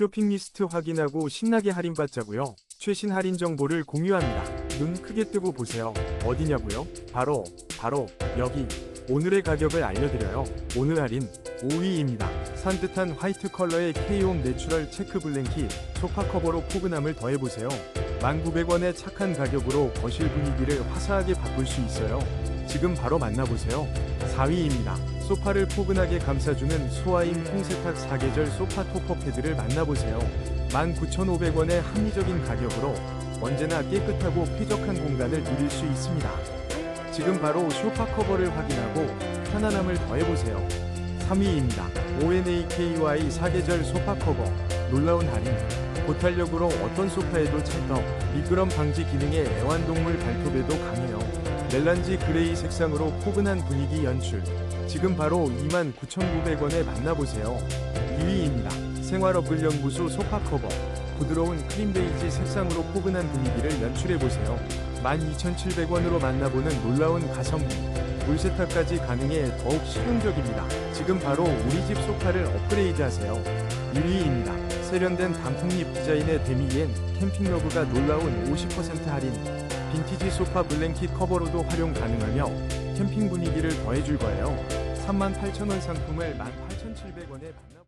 쇼핑 리스트 확인하고 신나게 할인받자고요. 최신 할인 정보를 공유합니다. 눈 크게 뜨고 보세요. 어디냐고요? 바로 바로 여기. 오늘의 가격을 알려드려요. 오늘 할인 5위입니다. 산뜻한 화이트 컬러의 K홈 내추럴 체크 블랭킷 소파 커버로 포근함을 더해보세요. 1,900원의 착한 가격으로 거실 분위기를 화사하게 바꿀 수 있어요. 지금 바로 만나보세요. 4위입니다. 소파를 포근하게 감싸주는 소아임 통세탁 사계절 소파 토퍼 패드를 만나보세요. 19,500원의 합리적인 가격으로 언제나 깨끗하고 쾌적한 공간을 누릴 수 있습니다. 지금 바로 소파 커버를 확인하고 편안함을 더해보세요. 3위입니다. ONAKY 사계절 소파 커버 놀라운 할인 고탄력으로 어떤 소파에도 찰떡 미끄럼 방지 기능의 애완동물 발톱에도 강해요 멜란지 그레이 색상으로 포근한 분위기 연출 지금 바로 29,900원에 만나보세요 2위입니다 생활 업글연구소 소파 커버 부드러운 크림 베이지 색상으로 포근한 분위기를 연출해보세요 12,700원으로 만나보는 놀라운 가성비 물세탁까지 가능해 더욱 실용적입니다. 지금 바로 우리 집 소파를 업그레이드 하세요. 1위입니다. 세련된 단풍잎 디자인의 데미엔 캠핑 러그가 놀라운 50% 할인. 빈티지 소파 블랭킷 커버로도 활용 가능하며 캠핑 분위기를 더해줄 거예요. 38,000원 상품을 18,700원에 만나